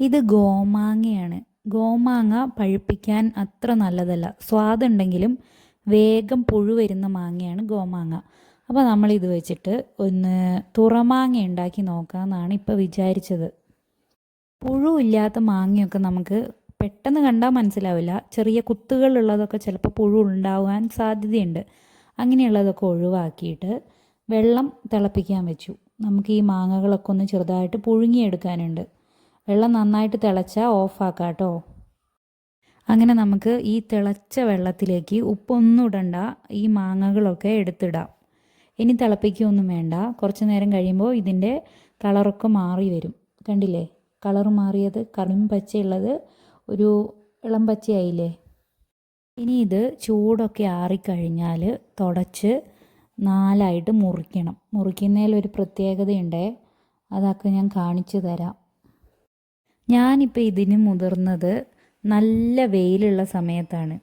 ഇത് ഗോമാങ്ങയാണ്. ഗോമാങ്ങ പഴുപ്പിക്കാൻ അത്ര നല്ലതല്ല. സ്വാദുണ്ടെങ്കിലും വേഗം പുഴു വരുന്ന മാങ്ങയാണ് ഗോമാങ്ങ. അപ്പോൾ നമ്മൾ ഇത് വെച്ചിട്ട് ഒന്ന് തുറമാങ്ങ ഉണ്ടാക്കി നോക്കാമെന്നാണ് ഇപ്പോൾ വിചാരിച്ചത്. പുഴു ഇല്ലാത്ത മാങ്ങയൊക്കെ നമുക്ക് പെട്ടെന്ന് കണ്ടാൽ മനസ്സിലാവില്ല. ചെറിയ കുത്തുകളുള്ളതൊക്കെ ചിലപ്പോൾ പുഴു ഉണ്ടാവാൻ സാധ്യതയുണ്ട്. അങ്ങനെയുള്ളതൊക്കെ ഒഴിവാക്കിയിട്ട് വെള്ളം തിളപ്പിക്കാൻ വെച്ചു. നമുക്ക് ഈ മാങ്ങകളൊക്കെ ഒന്ന് ചെറുതായിട്ട് പുഴുങ്ങിയെടുക്കാനുണ്ട്. വെള്ളം നന്നായിട്ട് തിളച്ചാൽ ഓഫാക്കാം കേട്ടോ അങ്ങനെ നമുക്ക് ഈ തിളച്ച വെള്ളത്തിലേക്ക് ഉപ്പൊന്നും ഇടണ്ട ഈ മാങ്ങകളൊക്കെ എടുത്തിടാം. ഇനി തിളപ്പിക്കുകയൊന്നും വേണ്ട. കുറച്ച് നേരം കഴിയുമ്പോൾ ഇതിന്റെ കളറൊക്കെ മാറി വരും. കണ്ടില്ലേ? കളർ മാറിയത് കറും പച്ചയുള്ളത് ഒരു ഇളം പച്ചയായില്ലേ? ഇനി ഇത് ചൂടൊക്കെ ആറിക്കഴിഞ്ഞാൽ തുടച്ച് നാലായിട്ട് മുറിക്കണം. മുറിക്കുന്നതിൽ ഒരു പ്രത്യേകതയുണ്ടേ. അതൊക്കെ ഞാൻ കാണിച്ചു തരാം. ഞാനിപ്പോൾ ഇതിന് മുതിർന്നത് നല്ല വെയിലുള്ള സമയത്താണ്.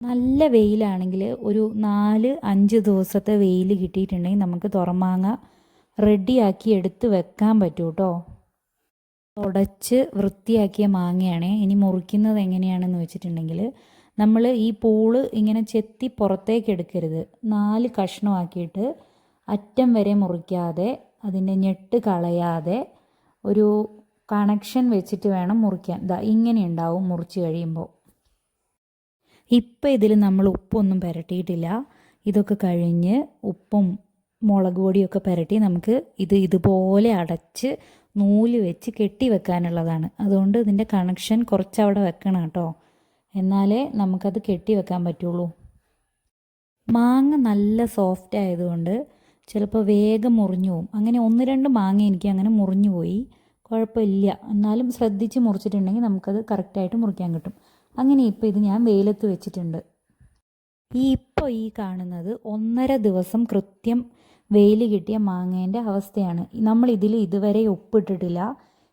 നല്ല വെയിലാണെങ്കിൽ ഒരു നാല് അഞ്ച് ദിവസത്തെ വെയിൽ കിട്ടിയിട്ടുണ്ടെങ്കിൽ നമുക്ക് തുറമാങ്ങ റെഡിയാക്കി എടുത്ത് വെക്കാൻ പറ്റും കേട്ടോ തുടച്ച് വൃത്തിയാക്കിയ മാങ്ങയാണേ. ഇനി മുറിക്കുന്നത് എങ്ങനെയാണെന്ന് വെച്ചിട്ടുണ്ടെങ്കിൽ നമ്മൾ ഈ പൂൾ ഇങ്ങനെ ചെത്തി പുറത്തേക്ക് എടുക്കരുത്. നാല് കഷ്ണമാക്കിയിട്ട് അറ്റം വരെ മുറിക്കാതെ അതിന്റെ ഞെട്ട് കളയാതെ ഒരു കണക്ഷൻ വെച്ചിട്ട് വേണം മുറിക്കാൻ. ദാ ഇങ്ങനെ ഉണ്ടാവും മുറിച്ച് കഴിയുമ്പോൾ. ഇപ്പം ഇതിൽ നമ്മൾ ഉപ്പൊന്നും പുരട്ടിയിട്ടില്ല. ഇതൊക്കെ കഴിഞ്ഞ് ഉപ്പും മുളക് പൊടിയൊക്കെ പുരട്ടി നമുക്ക് ഇത് ഇതുപോലെ അടച്ച് നൂൽ വെച്ച് കെട്ടി വെക്കാനുള്ളതാണ്. അതുകൊണ്ട് ഇതിന്റെ കണക്ഷൻ കുറച്ച് അവിടെ വെക്കണം കേട്ടോ. എന്നാലേ നമുക്കത് കെട്ടി വെക്കാൻ പറ്റുള്ളൂ. മാങ്ങ നല്ല സോഫ്റ്റ് ആയതുകൊണ്ട് ചിലപ്പോൾ വേഗം മുറിഞ്ഞു പോകും. അങ്ങനെ ഒന്ന് രണ്ട് മാങ്ങ എനിക്ക് അങ്ങനെ മുറിഞ്ഞു പോയി. കുഴപ്പമില്ല. എന്നാലും ശ്രദ്ധിച്ച് മുറിച്ചിട്ടുണ്ടെങ്കിൽ നമുക്കത് കറക്റ്റായിട്ട് മുറിക്കാൻ കിട്ടും. അങ്ങനെ ഇപ്പോൾ ഇത് ഞാൻ വെയിലത്ത് വെച്ചിട്ടുണ്ട്. ഈ ഇപ്പോൾ ഈ കാണുന്നത് ഒന്നര ദിവസം കൃത്യം വെയിൽ കിട്ടിയ മാങ്ങേന്റെ അവസ്ഥയാണ്. നമ്മൾ ഇതിൽ ഇതുവരെ ഉപ്പിട്ടിട്ടില്ല.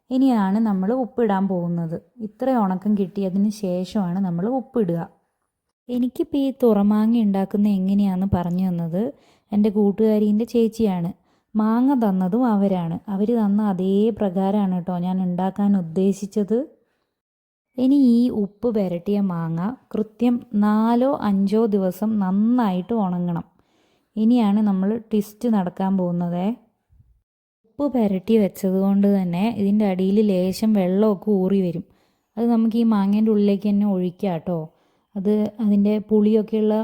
ഇനിയാണ് നമ്മൾ ഉപ്പിടാൻ പോകുന്നത്. ഇത്ര ഉണക്കം കിട്ടിയതിന് ശേഷമാണ് നമ്മൾ ഉപ്പിടുക. എനിക്കിപ്പോൾ ഈ തുറമാങ്ങ ഉണ്ടാക്കുന്നത് എങ്ങനെയാണെന്ന് പറഞ്ഞു തന്നത് എന്റെ കൂട്ടുകാരീന്റെ ചേച്ചിയാണ്. മാങ്ങ തന്നതും അവരാണ്. അവർ തന്ന അതേ പ്രകാരമാണ് കേട്ടോ ഞാൻ ഉണ്ടാക്കാൻ ഉദ്ദേശിച്ചത്. ഇനി ഈ ഉപ്പ് പുരട്ടിയ മാങ്ങ കൃത്യം നാലോ അഞ്ചോ ദിവസം നന്നായിട്ട് ഉണങ്ങണം. ഇനിയാണ് നമ്മൾ ട്വിസ്റ്റ് നടക്കാൻ പോകുന്നത്. ഉപ്പ് പുരട്ടി വെച്ചത് കൊണ്ട് തന്നെ ഇതിന്റെ അടിയിൽ ലേശം വെള്ളമൊക്കെ ഊറി വരും. അത് നമുക്ക് ഈ മാങ്ങേന്റെ ഉള്ളിലേക്ക് തന്നെ ഒഴിക്കാം കേട്ടോ. അത് അതിന്റെ പുളിയൊക്കെയുള്ള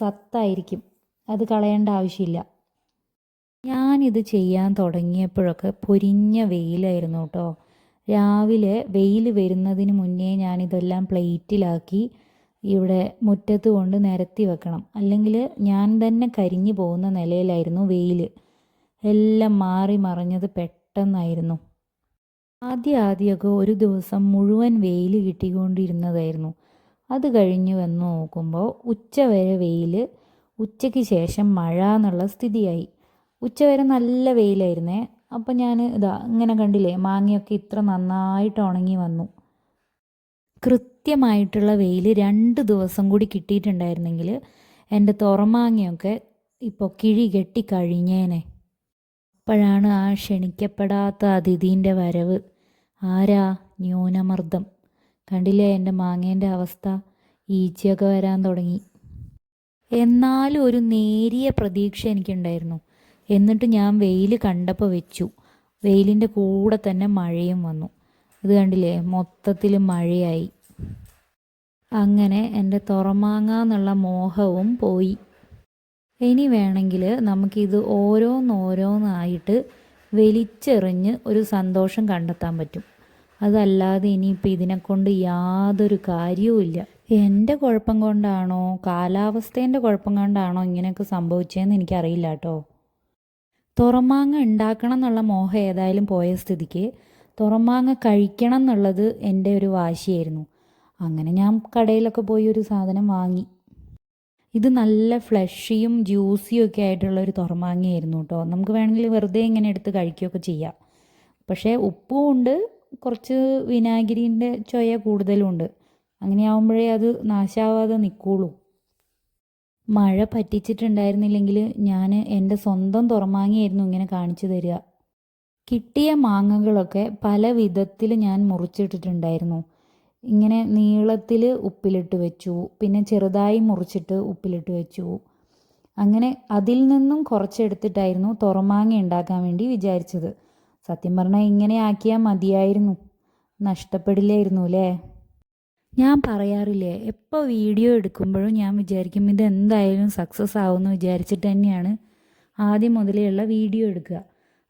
സത്തായിരിക്കും. അത് കളയേണ്ട ആവശ്യമില്ല. ഞാനിത് ചെയ്യാൻ തുടങ്ങിയപ്പോഴൊക്കെ പൊരിഞ്ഞ വെയിലായിരുന്നു കേട്ടോ. രാവിലെ വെയിൽ വരുന്നതിന് മുന്നേ ഞാനിതെല്ലാം പ്ലേറ്റിലാക്കി ഇവിടെ മുറ്റത്ത് കൊണ്ട് നിരത്തി വെക്കണം. അല്ലെങ്കിൽ ഞാൻ തന്നെ കരിഞ്ഞു പോകുന്ന നിലയിലായിരുന്നു വെയിൽ. എല്ലാം മാറി മറിഞ്ഞത് പെട്ടെന്നായിരുന്നു. ആദ്യ ആദ്യമൊക്കെ ഒരു ദിവസം മുഴുവൻ വെയിൽ കിട്ടിക്കൊണ്ടിരുന്നതായിരുന്നു. അത് കഴിഞ്ഞ് വന്ന് നോക്കുമ്പോൾ ഉച്ച വരെ വെയിൽ. ഉച്ചയ്ക്ക് ശേഷം മഴ എന്നുള്ള സ്ഥിതിയായി. ഉച്ച വരെ നല്ല വെയിലായിരുന്നേ. അപ്പം ഞാൻ ഇതാ ഇങ്ങനെ കണ്ടില്ലേ മാങ്ങയൊക്കെ ഇത്ര നന്നായിട്ട് ഉണങ്ങി വന്നു. കൃത്യമായിട്ടുള്ള വെയിൽ രണ്ട് ദിവസം കൂടി കിട്ടിയിട്ടുണ്ടായിരുന്നെങ്കിൽ എന്റെ തുറമാങ്ങയൊക്കെ ഇപ്പോൾ കിഴി കെട്ടി കഴിഞ്ഞേനെ. അപ്പോഴാണ് ആ ക്ഷണിക്കപ്പെടാത്ത അതിഥീന്റെ വരവ്. ആരാ ന്യൂനമർദ്ദം? കണ്ടില്ലേ എന്റെ മാങ്ങേന്റെ അവസ്ഥ? ഈച്ചയൊക്കെ വരാൻ തുടങ്ങി. എന്നാലും ഒരു നേരിയ പ്രതീക്ഷ എനിക്കുണ്ടായിരുന്നു. എന്നിട്ട് ഞാൻ വെയിൽ കണ്ടപ്പോൾ വെച്ചു. വെയിലിന്റെ കൂടെ തന്നെ മഴയും വന്നു. ഇത് കണ്ടില്ലേ? മൊത്തത്തിൽ മഴയായി. അങ്ങനെ എന്റെ തുറമാങ്ങ എന്നുള്ള മോഹവും പോയി. ഇനി വേണമെങ്കിൽ നമുക്കിത് ഓരോന്നോരോന്നായിട്ട് വലിച്ചെറിഞ്ഞ് ഒരു സന്തോഷം കണ്ടെത്താൻ പറ്റും. അതല്ലാതെ ഇനിയിപ്പോൾ ഇതിനെക്കൊണ്ട് യാതൊരു കാര്യവുമില്ല എന്റെ കുഴപ്പം കൊണ്ടാണോ കാലാവസ്ഥേന്റെ കുഴപ്പം കൊണ്ടാണോ ഇങ്ങനെയൊക്കെ സംഭവിച്ചതെന്ന് എനിക്കറിയില്ല കേട്ടോ. തുറമാങ്ങ ഉണ്ടാക്കണം എന്നുള്ള മോഹം ഏതായാലും പോയ സ്ഥിതിക്ക് തുറമാങ്ങ കഴിക്കണം എന്നുള്ളത് എന്റെ ഒരു വാശിയായിരുന്നു. അങ്ങനെ ഞാൻ കടയിലൊക്കെ പോയി ഒരു സാധനം വാങ്ങി. ഇത് നല്ല ഫ്ലഷിയും ജ്യൂസിയും ഒക്കെ ആയിട്ടുള്ള ഒരു തുറമാങ്ങയായിരുന്നു കേട്ടോ. നമുക്ക് വേണമെങ്കിൽ വെറുതെ ഇങ്ങനെ എടുത്ത് കഴിക്കുകയൊക്കെ ചെയ്യാം. പക്ഷേ ഉപ്പും ഉണ്ട് കുറച്ച് വിനാഗിരിന്റെ ചൊയ കൂടുതലും ഉണ്ട്. അങ്ങനെയാവുമ്പോഴേ അത് നാശാവാതെ നിൽക്കുള്ളൂ. മഴ പറ്റിച്ചിട്ടുണ്ടായിരുന്നില്ലെങ്കിൽ ഞാൻ എന്റെ സ്വന്തം തുറമാങ്ങിയായിരുന്നു ഇങ്ങനെ കാണിച്ചു തരിക. കിട്ടിയ മാങ്ങകളൊക്കെ പല വിധത്തിൽ ഞാൻ മുറിച്ചിട്ടിട്ടുണ്ടായിരുന്നു. ഇങ്ങനെ നീളത്തിൽ ഉപ്പിലിട്ട് വെച്ചു. പിന്നെ ചെറുതായി മുറിച്ചിട്ട് ഉപ്പിലിട്ട് വെച്ചു. അങ്ങനെ അതിൽ നിന്നും കുറച്ചെടുത്തിട്ടായിരുന്നു തുറമാങ്ങ ഉണ്ടാക്കാൻ വേണ്ടി വിചാരിച്ചത്. സത്യം പറഞ്ഞാൽ ഇങ്ങനെ ആക്കിയാൽ മതിയായിരുന്നു. നഷ്ടപ്പെടില്ലായിരുന്നു അല്ലേ? ഞാൻ പറയാറില്ലേ എപ്പോൾ വീഡിയോ എടുക്കുമ്പോഴും ഞാൻ വിചാരിക്കും ഇത് എന്തായാലും സക്സസ് ആവുമെന്ന് വിചാരിച്ചിട്ട് തന്നെയാണ് ആദ്യം മുതലേയുള്ള വീഡിയോ എടുക്കുക.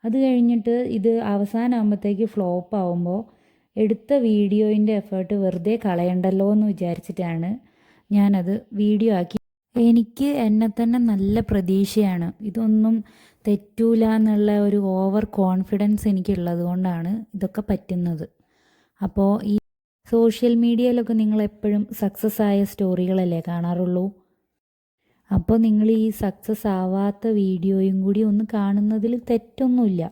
അത് കഴിഞ്ഞിട്ട് ഇത് അവസാനമാകുമ്പോഴത്തേക്ക് ഫ്ലോപ്പ് ആവുമ്പോൾ എടുത്ത വീഡിയോയിന്റെ എഫേർട്ട് വെറുതെ കളയണ്ടല്ലോ എന്ന് വിചാരിച്ചിട്ടാണ് ഞാനത് വീഡിയോ ആക്കി. എനിക്ക് എന്നെ തന്നെ നല്ല പ്രതീക്ഷയാണ്. ഇതൊന്നും തെറ്റൂല എന്നുള്ള ഒരു ഓവർ കോൺഫിഡൻസ് എനിക്കുള്ളത് കൊണ്ടാണ് ഇതൊക്കെ പറ്റുന്നത്. അപ്പോൾ ഈ സോഷ്യൽ മീഡിയയിലൊക്കെ നിങ്ങൾ എപ്പോഴും സക്സസ് ആയ സ്റ്റോറികളല്ലേ കാണാറുള്ളൂ? അപ്പോൾ നിങ്ങൾ ഈ സക്സസ് ആവാത്ത വീഡിയോയും കൂടി ഒന്ന് കാണുന്നതിൽ തെറ്റൊന്നുമില്ല.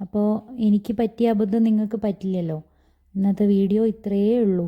അപ്പോൾ എനിക്ക് പറ്റിയ അബദ്ധം നിങ്ങൾക്ക് പറ്റില്ലല്ലോ. ഇന്നത്തെ വീഡിയോ ഇത്രയേ ഉള്ളൂ.